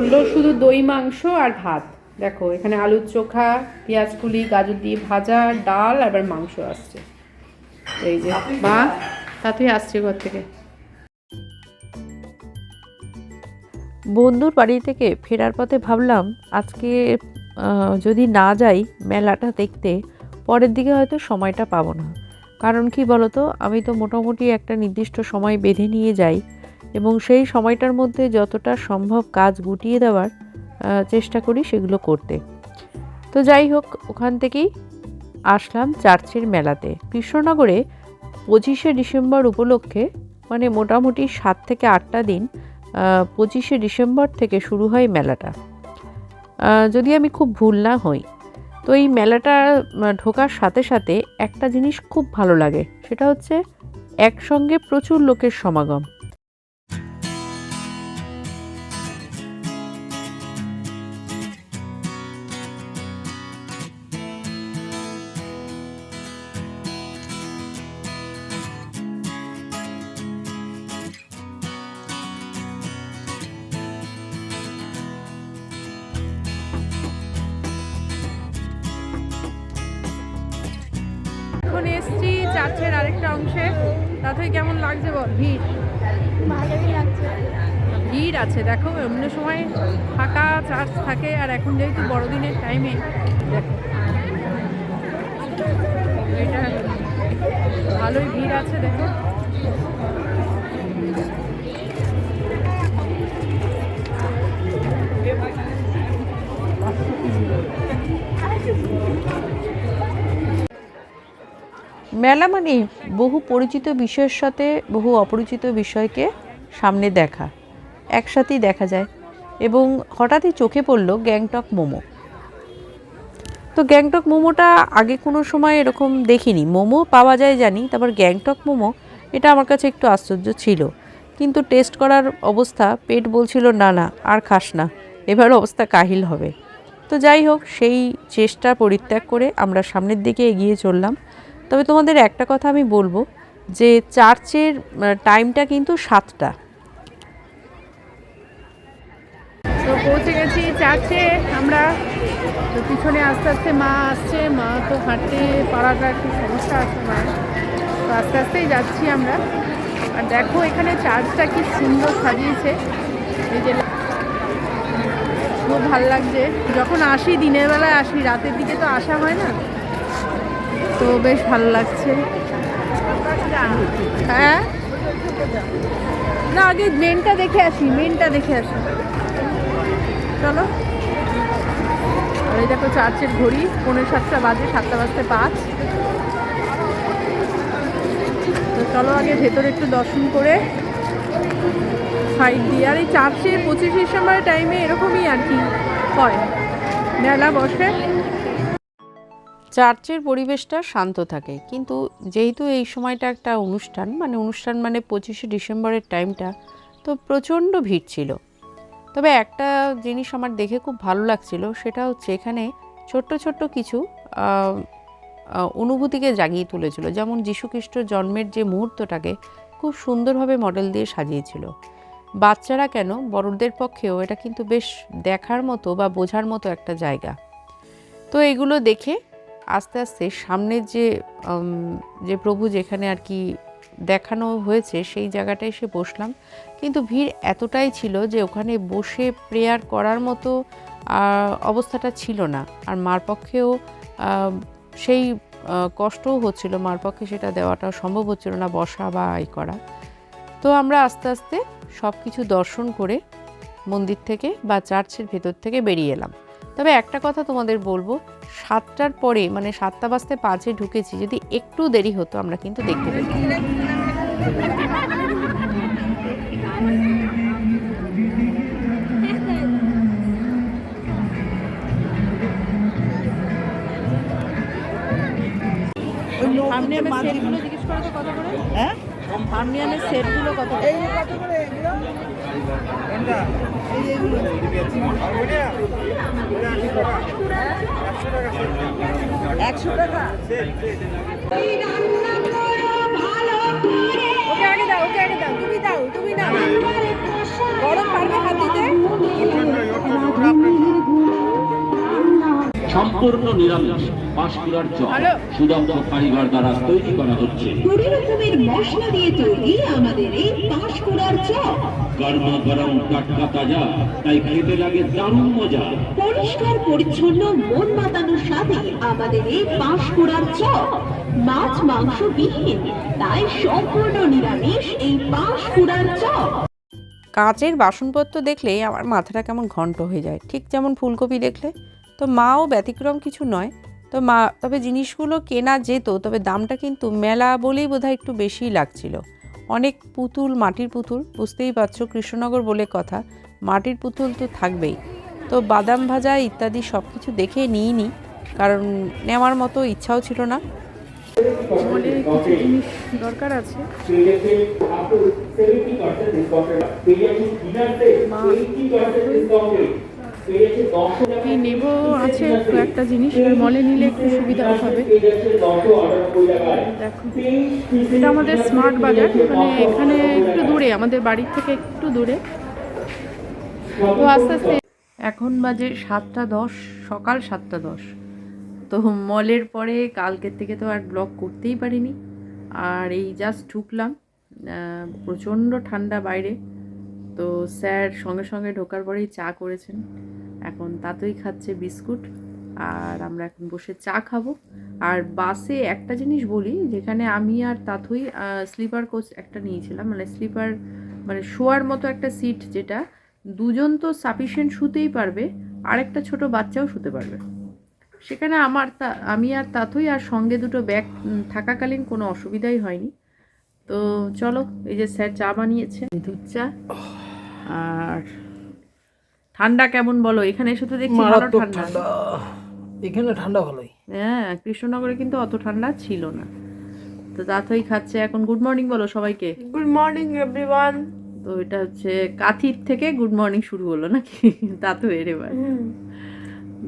বলল, শুধু দই, মাংস আর ভাত। দেখো, এখানে আলুর চোখা, পেঁয়াজ কুলি, গাজর দিয়ে ভাজা, ডাল, আবার মাংস আসছে। এই যে, মা, তাতেই আসছে ঘর থেকে। বন্ধুর বাড়ি থেকে ফেরার পথে ভাবলাম, আজকে যদি না যাই মেলাটা দেখতে, পরের দিকে হয়তো সময়টা পাবো না। কারণ কি বলতো, আমি তো মোটামুটি একটা নির্দিষ্ট সময় বেঁধে নিয়ে যাই। এবং সেই সময়টার মধ্যে যতটা সম্ভব কাজ গুটিয়ে দেওয়ার চেষ্টা করি সেগুলো করতে। তো যাই হোক, ওখান থেকেই আসলাম চার্চের মেলাতে। কৃষ্ণনগরে পঁচিশে ডিসেম্বর উপলক্ষে মানে মোটামুটি সাত থেকে আটটা দিন পঁচিশে ডিসেম্বর থেকে শুরু হয় মেলাটা। যদি আমি খুব ভুল না হই, তো এই মেলাটা ঢোকার সাথে সাথে একটা জিনিস খুব ভালো লাগে, সেটা হচ্ছে একসঙ্গে প্রচুর লোকের সমাগম। চার্চের আরেকটা অংশে। তাতে কেমন লাগছে বল? ভিড়। ভালোই লাগছে। ভিড় আছে দেখো অন্য সময় ফাঁকা চার্জ থাকে আর এখন যেহেতু বড়দিনের টাইমে দেখো। এটা ভালোই ভিড় আছে দেখো। মেলা মানে বহু পরিচিত বিষয়ের সাথে বহু অপরিচিত বিষয়কে সামনে দেখা, একসাথেই দেখা যায় এবং হঠাৎই চোখে পড়ল গ্যাংটক মোমো। তো গ্যাংটক মোমোটা আগে কোনো সময় এরকম দেখিনি। মোমো পাওয়া যায় জানি, তারপর গ্যাংটক মোমো, এটা আমার কাছে একটু আশ্চর্য ছিল। কিন্তু টেস্ট করার অবস্থা, পেট বলছিল, না না, আর খাস না, এবার অবস্থা কাহিল হবে। তো যাই হোক, সেই চেষ্টা পরিত্যাগ করে আমরা সামনের দিকে এগিয়ে চললাম। তবে তোমাদের একটা কথা আমি বলব যে চার্চের টাইমটা কিন্তু সাতটা। তো পৌঁছে গেছি চার্চে, আমরা তো পিছনে আস্তে আস্তে মা আসছে, মা তো হাঁটতে পারাটা একটু সমস্যা আছে মায়ের। তো আস্তে আস্তেই যাচ্ছি আমরা। আর দেখো এখানে চার্চটা কি সুন্দর সাজিয়েছে। যে খুব ভালো লাগছে। যখন আসি দিনের বেলায় আসি, রাতের দিকে তো আসা হয় না। তো বেশ ভালো লাগছে। হ্যাঁ? না, আগে মেনটা দেখে আসি মেনটা দেখে আসি। চলো। এই দেখো চার্চের ঘড়ি পনেরো সাতটা বাজে, সাতটা বাজতে পাঁচ। তো চলো আগে ভেতরে একটু দর্শন করে সাইড দিয়ে। আর এই চার্চে পঁচিশ ডিসেম্বরের টাইমে এরকমই আর কি হয়। মেলা বসে। চার্চের পরিবেশটা শান্ত থাকে। কিন্তু যেহেতু এই সময়টা একটা অনুষ্ঠান মানে অনুষ্ঠান মানে পঁচিশে ডিসেম্বরের টাইমটা, তো প্রচণ্ড ভিড় ছিল। তবে একটা জিনিস আমার দেখে খুব ভালো লাগছিল, সেটা হচ্ছে এখানে ছোট্ট ছোট্ট কিছু অনুভূতিকে জাগিয়ে তুলেছিল। যেমন যীশুখ্রিস্ট জন্মের যে মুহূর্তটাকে খুব সুন্দরভাবে মডেল দিয়ে সাজিয়েছিল। বাচ্চারা কেন? বড়দের পক্ষেও এটা কিন্তু বেশ দেখার মতো বা বোঝার মতো একটা জায়গা। তো এগুলো দেখে আস্তে আস্তে সামনের যে যে প্রভু যেখানে আর কি দেখানো হয়েছে সেই জায়গাটায় এসে বসলাম। কিন্তু ভিড় এতটাই ছিল যে ওখানে বসে প্রেয়ার করার মতো অবস্থাটা ছিল না। আর মার পক্ষেও সেই কষ্টও হচ্ছিল, মার পক্ষে সেটা দেওয়াটা সম্ভব হচ্ছিল না বসা বা আই করা। তো আমরা আস্তে আস্তে সব কিছু দর্শন করে মন্দির থেকে বা চার্চের ভেতর থেকে বেরিয়ে এলাম। তবে একটা কথা তোমাদের বলব সাতটার পরে মানে সাতটা বাজতে পাঁচে ঢুকেছি যদি একটু দেরি হতো আমরা কিন্তু দেখতে পেতাম। হারমোনিয়ামের সেটগুলো জিজ্ঞেস কত করে হ্যাঁ? হারমোনিয়ামের সেটগুলো কত করে একশো টাকা। দাও ওকে আগে দাও তুমি দাও তুমি নাও গরম পারবে হাত সম্পূর্ণ নিরামিষ পাঁশকুড়ার চপ। সুদক্ষ কারিগর দ্বারা তৈরি করা হচ্ছে। কুড়ি রকমের মশলা দিয়ে তৈরি আমাদের এই পাঁশকুড়ার চপ গরম গরম টাটকা তাজা তাই খেতে লাগে দারুণ মজা। পরিষ্কার পরিচ্ছন্ন মন মাতানোর সাথে আমাদের এই পাঁশকুড়ার চপ মাছ মাংস বিহীন তাই সম্পূর্ণ নিরামিষ এই পাঁশকুড়ার চপ কাঁচের বাসনপত্র দেখলে আমার মাথাটা কেমন ঘন্ট হয়ে যায়। ঠিক যেমন ফুলকপি দেখলে। তো মাও ব্যতিক্রম কিছু নয়। তো মা, তবে জিনিসগুলো কেনা যেত, তবে দামটা কিন্তু মেলা বলেই বোধহয় একটু বেশিই লাগছিল। অনেক পুতুল, মাটির পুতুল, বুঝতেই পারছ কৃষ্ণনগর বলে কথা, মাটির পুতুল তো থাকবেই। তো বাদাম ভাজা ইত্যাদি সব কিছু দেখে নিই নি কারণ নেওয়ার মতো ইচ্ছাও ছিল না। মলে কিছু জিনিস দরকার আছে। মা নেব আছে একটা জিনিস মলে নিলে একটু সুবিধা হবে। দেখো, এটা আমাদের স্মার্ট বাজার মানে এখানে একটু দূরে, আমাদের বাড়ির থেকে একটু দূরে। তো আস্তে আস্তে এখন বাজে সাতটা দশ, সকাল সাতটা দশ। তো মলের পরে কালকের থেকে তো আর ব্লগ করতেই পারিনি। আর এই জাস্ট ঢুকলাম প্রচণ্ড ঠান্ডা বাইরে। তো স্যার সঙ্গে সঙ্গে ঢোকার পরেই চা করেছেন। এখন তাতেই খাচ্ছে বিস্কুট আর আমরা এখন বসে চা খাব। আর বাসে একটা জিনিস বলি, যেখানে আমি আর তাথুই স্লিপার কোচ একটা নিয়েছিলাম। মানে স্লিপার মানে শোয়ার মতো একটা সিট যেটা দুজন তো সাফিসিয়েন্ট শুতেই পারবে আর একটা ছোট বাচ্চাও শুতে পারবে। সেখানে আমার তা, আমি আর তাথই আর সঙ্গে দুটো ব্যাগ থাকাকালীন কোনো অসুবিধাই হয়নি। তো চলো, এই যে স্যার চা বানিয়েছে, দুধ চা। আর ঠান্ডা কেমন বলো? এখানে এসে তো দেখছি ভালো ঠান্ডা। এখানে ঠান্ডা ভালোই। হ্যাঁ কৃষ্ণনগরে কিন্তু অত ঠান্ডা ছিল না। তো তাতই খাচ্ছে এখন। গুড মর্নিং বলো সবাইকে। গুড মর্নিং এভরিওয়ান তো এটা হচ্ছে কাথির থেকে গুড মর্নিং শুরু হলো নাকি? তাতো এর এবার।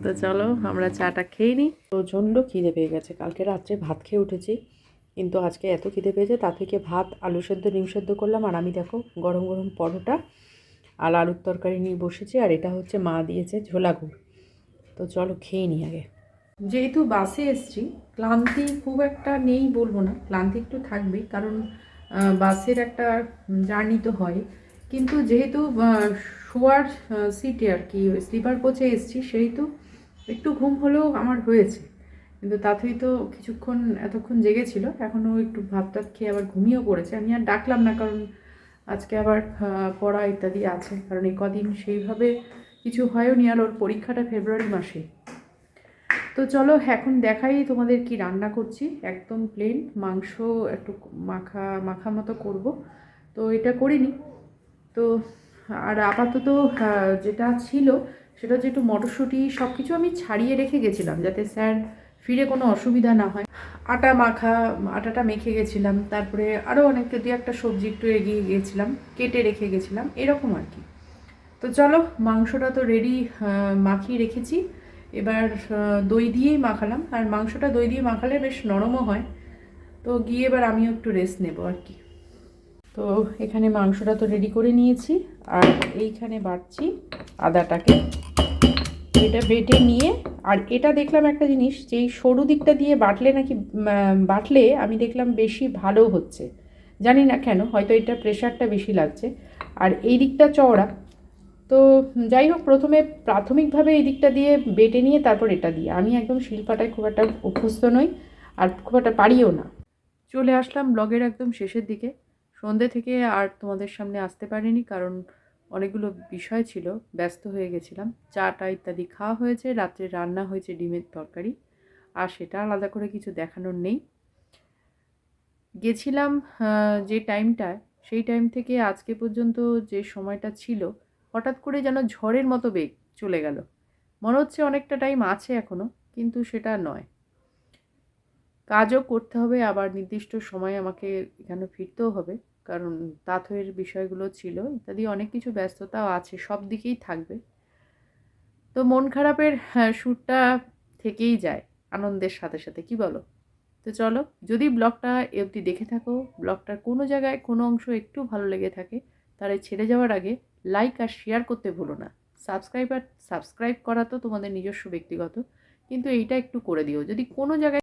তো চলো আমরা চাটা খেয়ে নিই প্রচণ্ড খিদে পেয়ে গেছে। কালকে রাত্রে ভাত খেয়ে উঠেছি কিন্তু আজকে এত খিদে পেয়েছে তা থেকে ভাত আলু সেদ্ধ ডিম সেদ্ধ করলাম। আর আমি দেখো গরম গরম পরোটা আর আলুর তরকারি নিয়ে বসেছি আর এটা হচ্ছে মা দিয়েছে ঝোলা গুড়। তো চলো খেয়ে নিই আগে। যেহেতু বাসে এসছি, ক্লান্তি খুব একটা নেই বলব না, ক্লান্তি একটু থাকবেই, কারণ বাসের একটা জার্নি তো হয়। কিন্তু যেহেতু শোয়ার সিটে আর কি, স্লিপার কোচে এসছি, সেহেতু একটু ঘুম হলেও আমার হয়েছে। কিন্তু তাতেই তো কিছুক্ষণ এতক্ষণ জেগেছিল, এখনও একটু ভাত টাত খেয়ে আবার ঘুমিয়েও পড়েছে। আমি আর ডাকলাম না, কারণ আজকে আবার পড়া ইত্যাদি আছে। কারণ এই কদিন সেইভাবে কিছু হয়ওনি আর ওর পরীক্ষাটা ফেব্রুয়ারি মাসে। তো চলো, এখন দেখাই তোমাদের কি রান্না করছি। একদম প্লেন মাংস একটু মাখা মাখা মতো করব। তো এটা করিনি। তো আর আপাতত যেটা ছিল সেটা হচ্ছে একটু মটরশুঁটি সব কিছু আমি ছাড়িয়ে রেখে গেছিলাম, যাতে স্যার ফিরে কোনো অসুবিধা না হয়। আটা মাখা, আটাটা মেখে গেছিলাম। তারপরে আরও অনেক, দু একটা সবজি একটু এগিয়ে গিয়েছিলাম, কেটে রেখে গেছিলাম, এরকম আর কি। তো চলো, মাংসটা তো রেডি মাখিয়ে রেখেছি। এবার দই দিয়েই মাখালাম। আর মাংসটা দই দিয়ে মাখালে বেশ নরমও হয়। তো গিয়ে এবার আমিও একটু রেস্ট নেব আর কি। তো এখানে মাংসটা তো রেডি করে নিয়েছি। আর এইখানে বাটছি আদাটাকে। এটা বেটে নিয়ে, আর এটা দেখলাম একটা জিনিস, যে এই সরু দিকটা দিয়ে বাটলে নাকি বাটলে আমি দেখলাম বেশি ভালো হচ্ছে। জানি না কেন, হয়তো এটা প্রেশারটা বেশি লাগছে। আর এই দিকটা চওড়া। তো যাই হোক, প্রথমে প্রাথমিকভাবে এই দিকটা দিয়ে বেটে নিয়ে তারপর এটা দিয়ে। আমি একদম শিল্পাটায় খুব একটা অভ্যস্ত নই, আর খুব একটা পারিও না। চলে আসলাম ব্লগের একদম শেষের দিকে। সন্ধে থেকে আর তোমাদের সামনে আসতে পারিনি, কারণ অনেকগুলো বিষয় ছিল, ব্যস্ত হয়ে গেছিলাম। চাটা ইত্যাদি খাওয়া হয়েছে, রাত্রে রান্না হয়েছে ডিমের তরকারি, আর সেটা আলাদা করে কিছু দেখানোর নেই। গেছিলাম যে টাইমটায় সেই টাইম থেকে আজকে পর্যন্ত যে সময়টা ছিল, হঠাৎ করে যেন ঝড়ের মতো বেগ চলে গেল। মনে হচ্ছে অনেকটা টাইম আছে এখনও কিন্তু সেটা নয়। কাজও করতে হবে, আবার নির্দিষ্ট সময় আমাকে এখানে ফিরতেও হবে। কারণ তাঁতের বিষয়গুলো ছিল ইত্যাদি অনেক কিছু ব্যস্ততাও আছে সব দিকেই থাকবে। তো মন খারাপের হ্যাঁ, সুরটা থেকেই যায় আনন্দের সাথে সাথে কি বলো? তো চলো যদি ব্লগটা অবধি দেখে থাকো ব্লগটার কোনো জায়গায় কোনো অংশ একটু ভালো লেগে থাকে তাহলে ছেড়ে যাওয়ার আগে লাইক আর শেয়ার করতে ভুলো না। সাবস্ক্রাইব আর সাবস্ক্রাইব করা তো তোমাদের নিজস্ব ব্যক্তিগত কিন্তু এইটা একটু করে দিও। যদি কোনো জায়গায়